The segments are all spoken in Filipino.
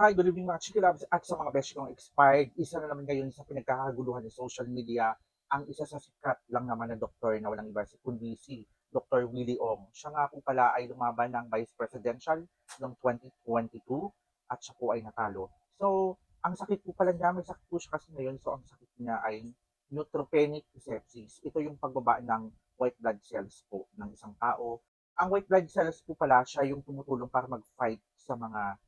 Hi, good evening mga chikilabs at sa mga beshi kong expired. Isa na naman ngayon sa pinagkakaguluhan ng social media ang isa sa sikat lang naman na doktor na walang iba si kundi si Dr. Willie Ong. Siya nga po pala ay lumaban ng vice presidential noong 2022 at siya po ay natalo. So, ang sakit po pala niya, may sakit po siya kasi ngayon. So, ang sakit niya ay neutropenic sepsis. Ito yung pagbaba ng white blood cells po ng isang tao. Ang white blood cells po pala siya yung tumutulong para mag-fight sa mga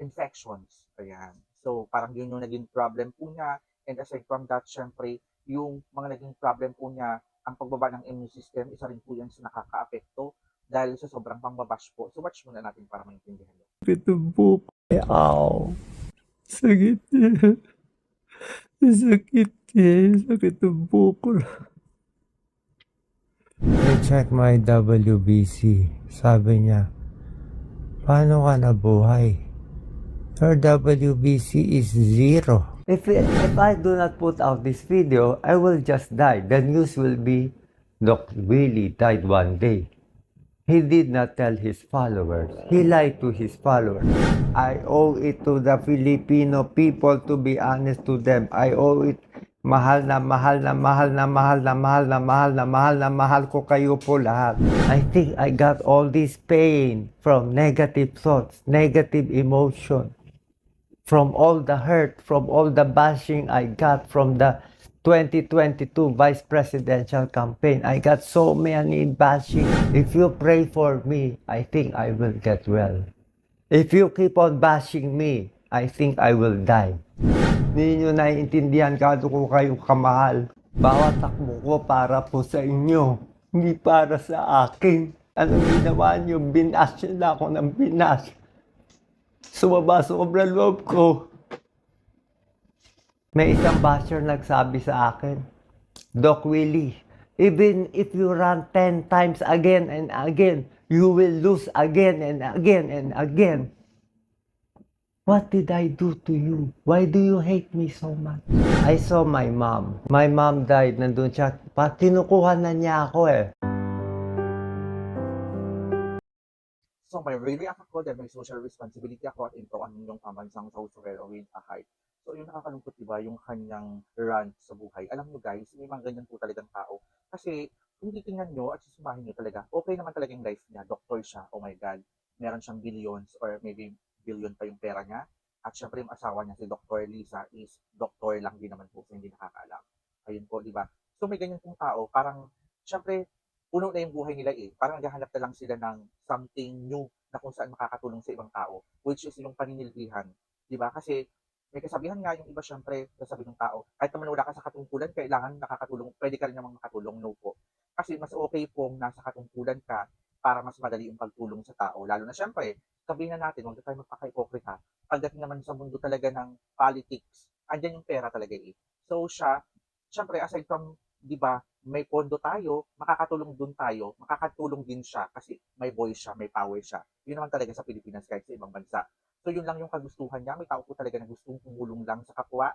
infections. Ayan. So, parang yun yung naging problem po niya. And aside from that, syempre, yung mga naging problem po niya, ang pagbaba ng immune system, isa rin po yan sa nakaka-apekto dahil sa sobrang pangbabash po. So, watch muna natin para maintindihan. Sakit ang buko. Ow. Sakit niya. Sakit niya. Sakit ang buko. I check my WBC. Sabi niya, paano ka nabuhay? Your WBC is zero. If, if I do not put out this video, I will just die. The news will be, Doc Willie died one day. He did not tell his followers. He lied to his followers. I owe it to the Filipino people to be honest to them. I owe it. Mahal na mahal na mahal na mahal na mahal na mahal na mahal na mahal ko kayo po lahat. I think I got all this pain from negative thoughts, negative emotion from all the hurt, from all the bashing I got from the 2022 vice presidential campaign. I got so many bashing. If you pray for me, I think I will get well. If you keep on bashing me, I think I will die. Hindi nyo naiintindihan kado ko kayo kamahal. Bawat takbo ko para po sa inyo, hindi para sa akin. Anong ginawa nyo? Binas nyo na ako ng binas sumaba sobra loob ko. May isang basher nagsabi sa akin, Doc Willie, even if you run 10 times again and again, you will lose again and again and again. What did I do to you? Why do you hate me so much? I saw my mom. My mom died. Nandun siya. Pa, kinukuha na niya ako eh. So, may really ako dahil may social responsibility ako at ito ang inyong pambansang Saucerero with a heart. So, yung nakakalungkot, diba, yung kanyang run sa buhay. Alam nyo guys, may mga ganyan po talagang tao. Kasi, kung titingnan nyo at susumahin nyo talaga, okay naman talaga yung life niya. Doktor siya, oh my God. Meron siyang billions or maybe billion pa yung pera niya. At syempre yung asawa niya, si Dr. Lisa, is doktor lang din naman po, so hindi nakakaalam. Ayun po, di ba? So, may ganyan pong tao, parang, syempre, puno na yung buhay nila eh. Parang naghahanap na lang sila ng something new na kung saan makakatulong sa ibang tao, which is yung paninilbihan. Di ba? Kasi may kasabihan nga yung iba syempre, sasabi ng tao, kahit naman wala ka sa katungkulan, kailangan nakakatulong, pwede ka rin namang makatulong, no po. Kasi mas okay pong nasa katungkulan ka para mas madali yung pagtulong sa tao. Lalo na syempre, sabihin na natin, huwag na tayo magpaka-hipokrita. Pagdating naman sa mundo talaga ng politics, andyan yung pera talaga eh. So siya, syempre aside from, di ba, may pondo tayo, makakatulong dun tayo, makakatulong din siya kasi may voice siya, may power siya. Yun naman talaga sa Pilipinas kahit sa ibang bansa. So yun lang yung kagustuhan niya. May tao po talaga na gustong tumulong lang sa kapwa.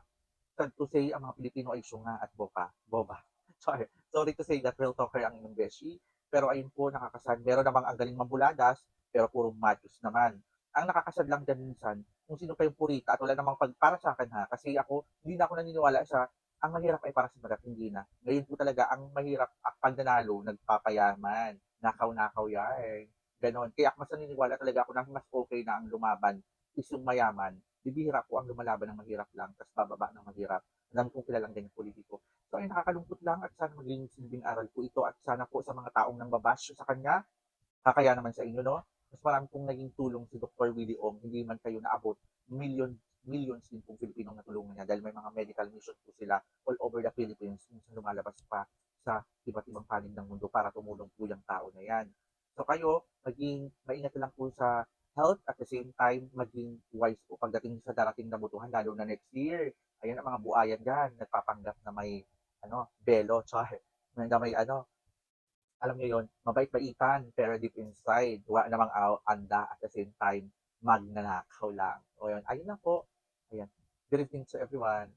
Sad to say, ang mga Pilipino ay syunga at boka. Boba. Sorry. Sorry to say that real talker ang inyong beshi. Pero ayun po, nakakasad. Meron namang ang galing mambuladas, pero puro madus naman. Ang nakakasad lang dyan minsan, kung sino pa yung purita at wala namang pag, para sa akin ha, kasi ako, hindi na ako naniniwala sa ang mahirap ay para sa marat, hindi na. Ngayon po talaga, ang mahirap, ang pag nanalo, nagpapayaman. Nakaw-nakaw yan. Ganon. Kaya mas naniniwala talaga ako na mas okay na ang lumaban is mayaman. Bibihira po ang lumalaban ng mahirap lang, tapos bababa ng mahirap. Alam kong kilalang ganyan politiko. So ay nakakalungkot lang at sana maging silbing aral po ito at sana po sa mga taong nang babash sa kanya, kakaya naman sa inyo, no? Mas marami pong naging tulong si Dr. Willie Ong, hindi man kayo naabot, million, millions din pong Pilipinong natulungan niya dahil may mga medical mission po sila all over the Philippines minsan lumalabas pa sa iba't ibang panig ng mundo para tumulong po yung tao na yan. So kayo, maging maingat lang po sa health at the same time maging wise po pagdating sa darating na butuhan lalo na next year. Ayan ang mga buayan dyan, nagpapanggap na may ano, belo, char, na may ano, alam niyo yon mabait-baitan, pero deep inside, wala namang anda at the same time, magnanakaw lang. O yun, ayun lang po. Ayan. Good evening to everyone.